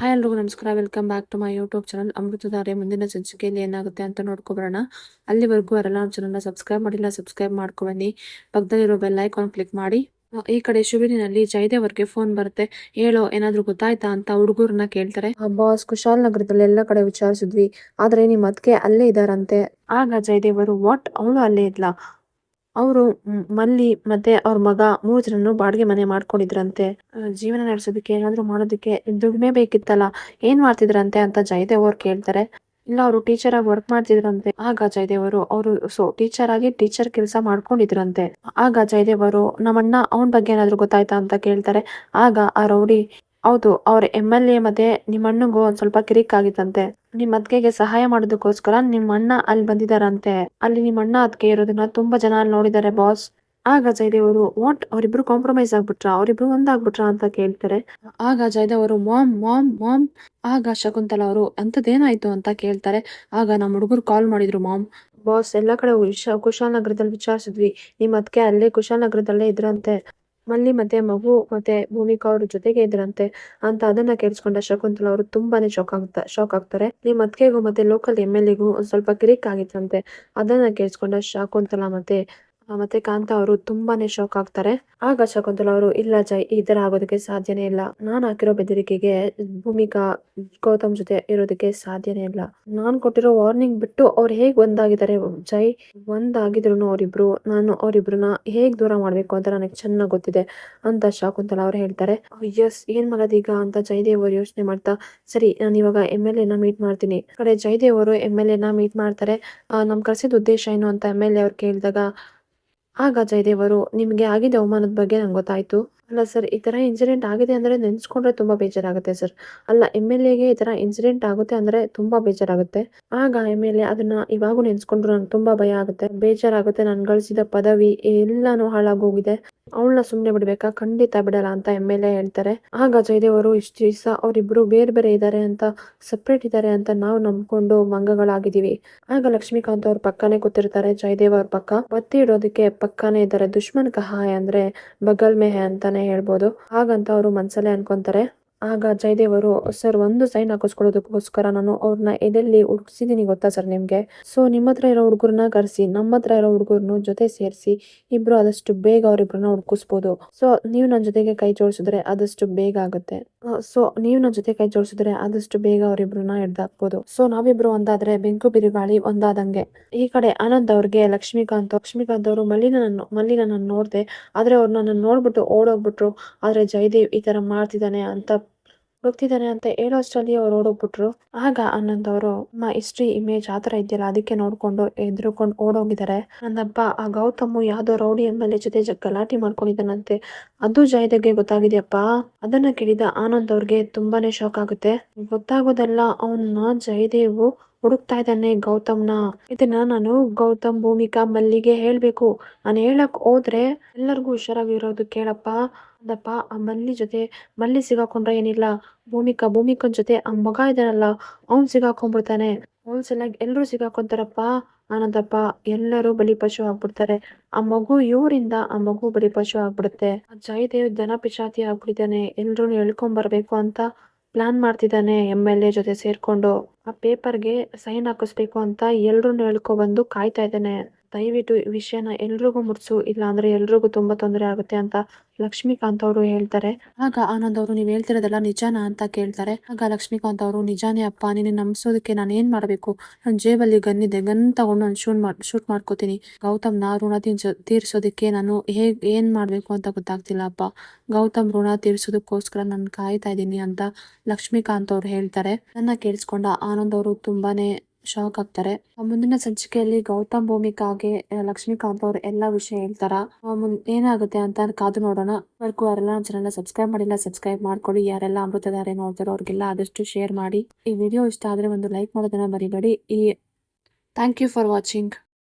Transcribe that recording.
Hi ಎಲ್ರಿಗೂ ನಮಸ್ಕಾರ. Welcome back to my YouTube channel Amruthadhare ಮುಂದಿನ ಸಂಚಿಕೆಯಲ್ಲಿ ಏನಾಗುತ್ತೆ ಅಂತ ನೋಡ್ಕೊಬರೋಣ ಅಲ್ಲಿವರೆಗೂ ಯಾರೆಲ್ಲ ಚಾನಲ್ನ ಸಬ್ಸ್ಕ್ರೈಬ್ ಮಾಡಿಲ್ಲ ಸಬ್ಸ್ಕ್ರೈಬ್ ಮಾಡ್ಕೊಬನ್ನಿ ಪಕ್ಕದಲ್ಲಿರೋ ಬೆಲ್ ಐಕಾನ್ ಕ್ಲಿಕ್ ಮಾಡಿ. ಈ ಕಡೆ ಶಿಬಿರಿನಲ್ಲಿ ಜೈದೇವರಿಗೆ ಫೋನ್ ಬರುತ್ತೆ. ಹೇಳೋ, ಏನಾದ್ರು ಗೊತ್ತಾಯ್ತಾ ಅಂತ ಹುಡುಗರನ್ನ ಕೇಳ್ತಾರೆ. ಬಾಸ್ ಕುಶಾಲ್ ನಗರದಲ್ಲಿ ಎಲ್ಲ ಕಡೆ ವಿಚಾರಿಸಿದ್ವಿ. ಆದ್ರೆ ನಿಮ್ಮ ಅದಕ್ಕೆ ಅಲ್ಲೇ ಇದಾರಂತೆ ಆಗ ಜಯದೇವರು ವಾಟ್ ಅವಳು ಅಲ್ಲೇ ಇದ್ಲ? ಅವರು ಮಲ್ಲಿ ಮತ್ತೆ ಅವ್ರ ಮಗ ಮೂರು ಜನನು ಬಾಡಿಗೆ ಮನೆ ಮಾಡ್ಕೊಂಡಿದ್ರಂತೆ. ಜೀವನ ನಡೆಸೋದಕ್ಕೆ ಏನಾದ್ರು ಮಾಡೋದಕ್ಕೆ ದುಡ್ಮೆ ಬೇಕಿತ್ತಲ್ಲ, ಏನ್ ಮಾಡ್ತಿದ್ರಂತೆ ಅಂತ ಜಯದೇವ್ ಅವ್ರು ಕೇಳ್ತಾರೆ. ಇಲ್ಲ, ಅವರು ಟೀಚರ್ ಆಗಿ ವರ್ಕ್ ಮಾಡ್ತಿದ್ರಂತೆ. ಆಗ ಜಯದೇವ್ ಅವರು ಸೊ ಟೀಚರ್ ಆಗಿ ಟೀಚರ್ ಕೆಲಸ ಮಾಡ್ಕೊಂಡಿದ್ರಂತೆ. ಆಗ ಅವರು, ನಮ್ಮಣ್ಣ ಅವನ ಬಗ್ಗೆ ಏನಾದ್ರು ಗೊತ್ತಾಯ್ತಾ ಅಂತ ಕೇಳ್ತಾರೆ. ಆಗ ಆ ರೌಡಿ ಹೌದು, ಅವ್ರ ಎಂ ಎಲ್ ಎ ಮತ್ತೆ ನಿಮ್ಮ ಅಣ್ಣಗೂ ಒಂದ್ ಸ್ವಲ್ಪ ಕಿರಿಕ್ ಆಗಿತ್ತಂತೆ. ನಿಮ್ ಅದ್ಕೆಗೆ ಸಹಾಯ ಮಾಡೋದಕ್ಕೋಸ್ಕರ ನಿಮ್ಮ ಅಣ್ಣ ಅಲ್ಲಿ ಬಂದಿದಾರಂತೆ ಅಲ್ಲಿ ನಿಮ್ಮ ಅಣ್ಣ ಅದ್ಕೆ ಇರೋದನ್ನ ತುಂಬಾ ಜನ ಅಲ್ಲಿ ನೋಡಿದ್ದಾರೆ ಬಾಸ್ ಆಗ ಜಯದೇವರು ವಾಟ್? ಅವರಿಬ್ರು ಕಾಂಪ್ರಮೈಸ್ ಆಗ್ಬಿಟ್ರ? ಅವರಿಬ್ರು ಒಂದಾಗ್ಬಿಟ್ರ ಅಂತ ಕೇಳ್ತಾರೆ. ಆಗ ಜಯದೇವರು ಮಾಮ್ ಮಾಮ್ ಮಾಮ್. ಆಗ ಶಕುಂತಲಾ ಅವರು ಅಂತದೇನಾಯ್ತು ಅಂತ ಕೇಳ್ತಾರೆ. ಆಗ ನಮ್ಮ ಹುಡುಗರು ಕಾಲ್ ಮಾಡಿದ್ರು, ಮಾಮ್. ಬಾಸ್ ಎಲ್ಲಾ ಕಡೆ ಕುಶಾಲ್ ನಗರದಲ್ಲಿ ವಿಚಾರಿಸಿದ್ವಿ. ನಿಮ್ ಅದಕ್ಕೆ ಅಲ್ಲೇ ಕುಶಾಲನಗರದಲ್ಲೇ ಇದ್ರಂತೆ. ಮಲ್ಲಿ ಮತ್ತೆ ಮಗು ಮತ್ತೆ ಭೂಮಿಕಾ ಅವ್ರ ಜೊತೆಗೆ ಇದ್ರಂತೆ ಅಂತ ಅದನ್ನ ಕೇಳಿಸ್ಕೊಂಡ ಶಕುಂತಲ ಅವರು ತುಂಬಾನೇ ಶಾಕ್ ಆಗ್ತಾ ಶಾಕ್ ಆಗ್ತಾರೆ. ನಿಮ್ ಅತ್ಕೆಗೂ ಮತ್ತೆ ಲೋಕಲ್ ಎಂ ಎಲ್ ಎಗೂ ಸ್ವಲ್ಪ ಕಿರಿಕ್ ಆಗಿತ್ತಂತೆ. ಅದನ್ನ ಕೇಳಿಸ್ಕೊಂಡ ಶಕುಂತಲ ಮತ್ತೆ ಮತ್ತೆ ಕಾಂತ ಅವರು ತುಂಬಾನೇ ಶಾಕ್ ಆಗ್ತಾರೆ. ಆಗ ಶಕುಂತಲ ಅವರು, ಇಲ್ಲ ಜೈ ಈ ತರ ಆಗೋದಕ್ಕೆ ಸಾಧ್ಯನೇ ಇಲ್ಲ. ನಾನ್ ಹಾಕಿರೋ ಬೆದರಿಕೆಗೆ ಭೂಮಿಕಾ ಗೌತಮ್ ಜೊತೆ ಇರೋದಕ್ಕೆ ಸಾಧ್ಯನೇ ಇಲ್ಲ. ನಾನ್ ಕೊಟ್ಟಿರೋ ವಾರ್ನಿಂಗ್ ಬಿಟ್ಟು ಅವ್ರು ಹೇಗ್ ಒಂದಾಗಿದ್ದಾರೆ? ಜೈ ಒಂದಾಗಿದ್ರು ಅವರಿಬ್ರು, ನಾನು ಅವರಿಬ್ರನ್ನ ಹೇಗ್ ದೂರ ಮಾಡ್ಬೇಕು ಅಂತ ನನಗೆ ಚೆನ್ನಾಗ್ ಗೊತ್ತಿದೆ ಅಂತ ಶಕುಂತಲ ಅವ್ರು ಹೇಳ್ತಾರೆ. ಎಸ್ ಏನ್ ಮಾಡೋದೀಗ ಅಂತ ಜಯದೇವ್ ಅವರು ಯೋಚನೆ ಮಾಡ್ತಾ, ಸರಿ, ನಾನು ಇವಾಗ ಎಂ ಎಲ್ ಎನ ಮೀಟ್ ಮಾಡ್ತೀನಿ. ಕಡೆ ಜಯದೇವ್ ಅವರು ಎಂ ಎಲ್ ಎನ ಮೀಟ್ ಮಾಡ್ತಾರೆ. ನಮ್ ಕರ್ಸಿದ ಉದ್ದೇಶ ಏನು ಅಂತ ಎಂ ಎಲ್ ಎ ಅವ್ರು ಕೇಳಿದಾಗ ಆಗ ಜಯದೇವರು ನಿಮಗೆ ಆಗಿದೆ ಅವಮಾನದ ಬಗ್ಗೆ ನಂಗೆ ಗೊತ್ತಾಯ್ತು. ಅಲ್ಲ ಸರ್, ಈ ತರ ಇನ್ಸಿಡೆಂಟ್ ಆಗಿದೆ ಅಂದ್ರೆ ನೆನ್ಸ್ಕೊಂಡ್ರೆ ತುಂಬಾ ಬೇಜಾರಾಗುತ್ತೆ ಸರ್. ಅಲ್ಲ ಎಂ ಎಲ್ ಎಗೆ ಈ ತರ ಇನ್ಸಿಡೆಂಟ್ ಆಗುತ್ತೆ ಅಂದ್ರೆ ತುಂಬಾ ಬೇಜಾರಾಗುತ್ತೆ. ಆಗ ಎಂ ಎಲ್ ಎ ಅದನ್ನ ಇವಾಗೂ ನೆನ್ಸ್ಕೊಂಡ್ರು ನಂಗೆ ತುಂಬಾ ಭಯ ಆಗುತ್ತೆ. ಬೇಜಾರಾಗುತ್ತೆ, ನಾನು ಗಳಿಸಿದ ಪದವಿ ಎಲ್ಲಾನು ಹಾಳಾಗೋಗಿದೆ. ಅವಳನ್ನ ಸುಮ್ಮನೆ ಬಿಡ್ಬೇಕಾ? ಖಂಡಿತ ಬಿಡಲ್ಲ ಅಂತ ಎಂ ಎಲ್ ಎ ಹೇಳ್ತಾರೆ. ಆಗ ಜಯದೇವ್ ಅವರು ಇಷ್ಟು ದಿವಸ ಅವರಿಬ್ರು ಬೇರೆ ಬೇರೆ ಇದ್ದಾರೆ ಅಂತ ಸಪ್ರೇಟ್ ಇದ್ದಾರೆ ಅಂತ ನಾವು ನಂಬ್ಕೊಂಡು ಮಂಗಗಳಾಗಿದ್ದೀವಿ. ಆಗ ಲಕ್ಷ್ಮೀಕಾಂತ್ ಅವ್ರ ಪಕ್ಕನೆ ಕೂತಿರ್ತಾರೆ, ಜಯದೇವ್ ಅವ್ರ ಪಕ್ಕ. ಒತ್ತಿ ಇಡೋದಕ್ಕೆ ಪಕ್ಕನೇ ಇದ್ದಾರೆ. ದುಶ್ಮನ್ ಕಹಾಯ ಅಂದ್ರೆ ಬಗಲ್ ಮೆಹೆ ಅಂತಾನೆ ಹೇಳ್ಬೋದು. ಹಾಗಂತ ಅವರು ಮನ್ಸಲ್ಲೇ ಅನ್ಕೊಂತಾರೆ. ಆಗ ಜಯದೇವರು, ಸರ್, ಒಂದು ಸೈನ್ ಹಾಕಿಸ್ಕೊಳ್ಳೋದಕ್ಕೋಸ್ಕರ ನಾನು ಅವ್ರನ್ನ ಎದೆಲ್ಲಿ ಹುಡುಕ್ಸಿದ್ದೀನಿ ಗೊತ್ತಾ ಸರ್ ನಿಮಗೆ? ಸೊ ನಿಮ್ಮ ಹತ್ರ ಇರೋ ಹುಡುಗರನ್ನ ಕರೆಸಿ, ನಮ್ಮ ಹತ್ರ ಇರೋ ಹುಡುಗರನ್ನು ಜೊತೆ ಸೇರಿಸಿ, ಇಬ್ರು ಆದಷ್ಟು ಬೇಗ ಅವರಿಬ್ಬರನ್ನ ಹುಡುಕಿಸ್ಬೋದು. ಸೊ ನೀವು ನನ್ನ ಜೊತೆಗೆ ಕೈ ಜೋಡಿಸಿದ್ರೆ ಆದಷ್ಟು ಬೇಗ ಆಗುತ್ತೆ. ಸೊ ನೀವು ನನ್ನ ಜೊತೆ ಕೈ ಜೋಡಿಸಿದ್ರೆ ಆದಷ್ಟು ಬೇಗ ಅವರಿಬ್ರನ್ನ ಹಿಡ್ದಾಕ್ಬೋದು ಸೊ ನಾವಿಬ್ರು ಒಂದಾದ್ರೆ ಬೆಂಕು ಬಿರುಗಾಳಿ ಒಂದಾದಂಗೆ. ಈ ಕಡೆ ಆನಂದ್ ಅವ್ರಿಗೆ, ಲಕ್ಷ್ಮೀಕಾಂತ್ ಲಕ್ಷ್ಮೀಕಾಂತ್ ಅವರು ಮಲ್ಲಿನ ಮಲ್ಲಿನ ನೋಡ್ದೆ, ಆದ್ರೆ ಅವ್ರು ನನ್ನ ನೋಡ್ಬಿಟ್ಟು ಓಡೋಗ್ಬಿಟ್ರು. ಆದ್ರೆ ಜಯದೇವ್ ಈ ತರ ಮಾಡ್ತಿದ್ದಾನೆ ಅಂತ ಹೋಗ್ತಿದ್ದಾನೆ ಅಂತ ಹೇಳೋ ಅಷ್ಟರಲ್ಲಿ ಅವ್ರು ಓಡೋಗ್ಬಿಟ್ರು. ಆಗ ಆನಂದ್ ಅವರು, ಅಮ್ಮ ಹಿಸ್ಟ್ರಿ ಇಮೇಜ್ ಆತರ ಇದೆಯಲ್ಲ, ಅದಕ್ಕೆ ನೋಡ್ಕೊಂಡು ಎದ್ರುಕೊಂಡು ಓಡೋಗಿದ್ದಾರೆ. ನನ್ನಪ್ಪ ಆ ಗೌತಮ್ ಯಾವ್ದೋ ರೌಡಿ ಎಂ ಎಲ್ ಜೊತೆ ಗಲಾಟೆ ಮಾಡ್ಕೊಂಡಿದ್ದಾನಂತೆ. ಅದು ಜಯದೇವ್ಗೆ ಗೊತ್ತಾಗಿದೆಯಪ್ಪ? ಅದನ್ನ ಕೇಳಿದ ಆನಂದ್ ಅವ್ರಿಗೆ ತುಂಬಾನೇ ಶಾಕ್ ಆಗುತ್ತೆ. ಗೊತ್ತಾಗೋದಲ್ಲ ಅವನ್ನ ಜಯದೇವು ಹುಡುಕ್ತಾ ಇದ್ದಾನೆ ಗೌತಮ್ನ. ಇದನ್ನ ನಾನು ಗೌತಮ್ ಭೂಮಿಕಾ ಮಲ್ಲಿಗೆ ಹೇಳ್ಬೇಕು. ನಾನು ಹೇಳಕ್ ಹೋದ್ರೆ ಎಲ್ಲರಿಗೂ ಹುಷಾರಾಗಿರೋದು ಕೇಳಪ್ಪ. ಅಂದಪ್ಪ. ಆ ಮಲ್ಲಿ ಜೊತೆ, ಮಲ್ಲಿ ಸಿಗಾಕೊಂಡ್ರೆ ಏನಿಲ್ಲ. ಭೂಮಿಕಾ, ಭೂಮಿಕನ್ ಜೊತೆ ಆ ಮಗ ಇದಾನಲ್ಲ, ಅವ್ನ್ ಸಿಗಾಕೊಂಡ್ಬಿಡ್ತಾನೆ. ಅವ್ನ್ ಸಲಾಗಿ ಎಲ್ರು ಸಿಗಾಕೊಂತಾರಪ್ಪ. ಆನಂದಪ್ಪ, ಎಲ್ಲರೂ ಬಲಿ ಪಶು ಆಗ್ಬಿಡ್ತಾರೆ. ಆ ಮಗು ಇವರಿಂದ ಆ ಮಗು ಬಲಿ ಪಶು ಆಗ್ಬಿಡುತ್ತೆ. ಆ ಜಯದೇವ್ ದನ ಪಿಶಾತಿ ಆಗ್ಬಿಟ್ಟಿದ್ದಾನೆ. ಎಲ್ರು ಎಳ್ಕೊಂಡ್ ಬರ್ಬೇಕು ಅಂತ ಪ್ಲಾನ್ ಮಾಡ್ತಿದ್ದಾನೆ ಎಂ ಎಲ್ ಎ ಜೊತೆ ಸೇರ್ಕೊಂಡು. ಆ ಪೇಪರ್ಗೆ ಸೈನ್ ಹಾಕಿಸ್ಬೇಕು ಅಂತ ಎಲ್ರು ಎಳ್ಕೊ ಬಂದು ಕಾಯ್ತಾ ಇದ್ದಾನೆ. ದಯವಿಟ್ಟು ಈ ವಿಷಯನ ಎಲ್ರಿಗೂ ಮುಟ್ಸು ಇಲ್ಲ ಅಂದ್ರೆ ಎಲ್ರಿಗೂ ತುಂಬಾ ತೊಂದರೆ ಆಗುತ್ತೆ ಅಂತ ಲಕ್ಷ್ಮೀಕಾಂತ್ ಅವರು ಹೇಳ್ತಾರೆ. ಆಗ ಆನಂದ್ ಅವರು, ನೀವ್ ಹೇಳ್ತಿರೋದೆಲ್ಲ ನಿಜಾನಾ ಅಂತ ಕೇಳ್ತಾರೆ. ಆಗ ಲಕ್ಷ್ಮೀಕಾಂತ್ ಅವರು, ನಿಜಾನೇ ಅಪ್ಪ ನೀನು ನಂಬಿಸೋದಕ್ಕೆ ನಾನು ಏನ್ ಮಾಡ್ಬೇಕು? ನನ್ನ ಜೇಬಲ್ಲಿ ಗನ್ ಇದೆ, ಗನ್ ತಗೊಂಡು ನಾನು ಶೂಟ್ ಮಾಡ್, ಶೂಟ್ ಮಾಡ್ಕೋತೀನಿ. ಗೌತಮ್ನ ಋಣ ತೀರ್ಸೋ ತೀರ್ಸೋದಕ್ಕೆ ನಾನು ಹೇಗ್, ಏನ್ ಮಾಡ್ಬೇಕು ಅಂತ ಗೊತ್ತಾಗ್ತಿಲ್ಲ ಅಪ್ಪ. ಗೌತಮ್ ಋಣ ತೀರ್ಸೋದಕ್ಕೋಸ್ಕರ ನಾನು ಕಾಯ್ತಾ ಇದ್ದೀನಿ ಅಂತ ಲಕ್ಷ್ಮೀಕಾಂತ್ ಅವ್ರು ಹೇಳ್ತಾರೆ. ನನ್ನ ಕೇಳಿಸ್ಕೊಂಡ ಆನಂದ್ ಅವರು ತುಂಬಾನೇ ಶಾಕ್ ಆಗ್ತಾರೆ ಮುಂದಿನ ಸಂಚಿಕೆಯಲ್ಲಿ ಗೌತಮ್ ಭೂಮಿಕಾಗೆ ಲಕ್ಷ್ಮೀಕಾಂತ್ ಅವ್ರು ಎಲ್ಲಾ ವಿಷಯ ಹೇಳ್ತಾರ? ಏನಾಗುತ್ತೆ ಅಂತ ಕಾದು ನೋಡೋಣ. ವರ್ಗೂ ಅವರೆಲ್ಲ ನಮ್ಮ ಚಾನಲ್ ಸಬ್ಸ್ಕ್ರೈಬ್ ಮಾಡಿಲ್ಲ ಸಬ್ಸ್ಕ್ರೈಬ್ ಮಾಡ್ಕೊಳ್ಳಿ ಯಾರೆಲ್ಲ ಅಮೃತಧಾರೆ ನೋಡ್ತಾರೋ ಅವ್ರಿಗೆಲ್ಲ ಆದಷ್ಟು ಶೇರ್ ಮಾಡಿ. ಈ ವಿಡಿಯೋ ಇಷ್ಟ ಆದ್ರೆ ಒಂದು ಲೈಕ್ ಮಾಡೋದನ್ನ ಮರಿಬೇಡಿ. ಈ ಥ್ಯಾಂಕ್ ಯು ಫಾರ್ ವಾಚಿಂಗ್